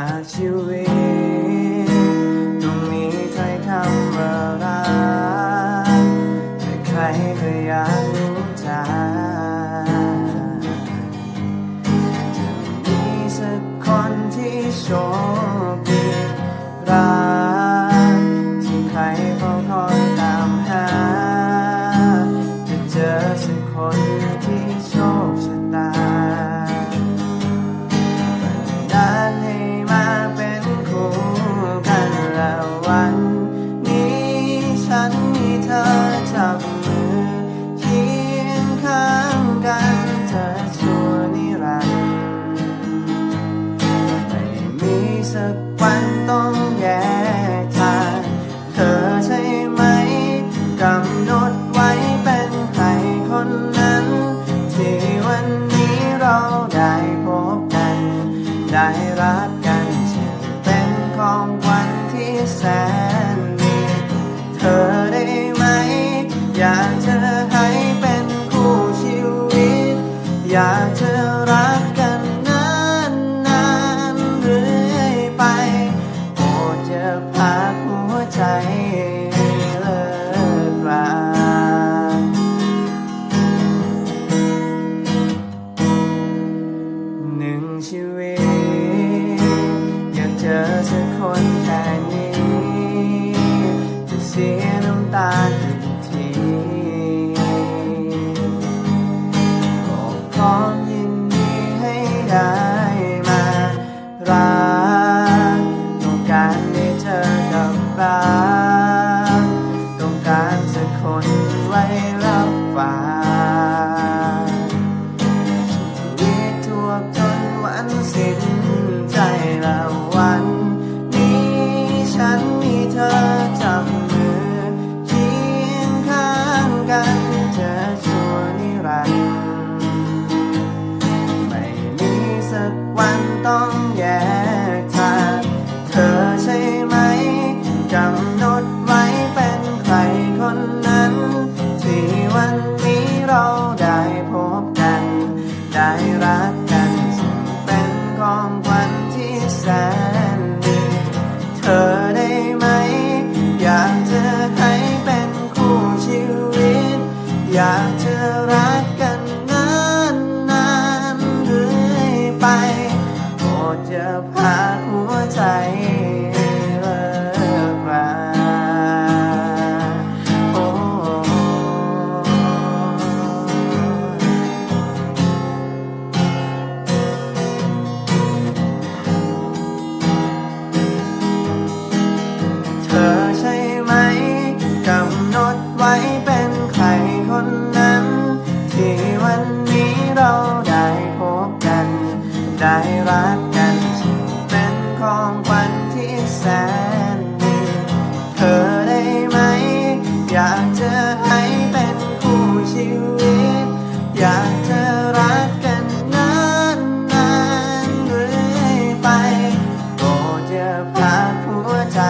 าชีวิตตรงนี้ใครทำว่ารักแต่ใครก็อยากรู้จักจะมีสักคนที่โชคดีรักที่ใครเฝ้าคอย สักวันต้องแยกทาง เธอใช่ไหมกำหนดไว้เป็นใครคนนั้น ที่วันนี้เราได้พบกัน ได้รักกันจึงเป็นของวันที่แสน หัวใจเลิกลาหนึ่งชีวิต อยากเจอสักคนแค่นี้ จะเสียน้ำตา นไว้รับฟ้า ไปโปรดจะพา อยากจะรักกันนานนานเรือไปโปรดพาหัวใจ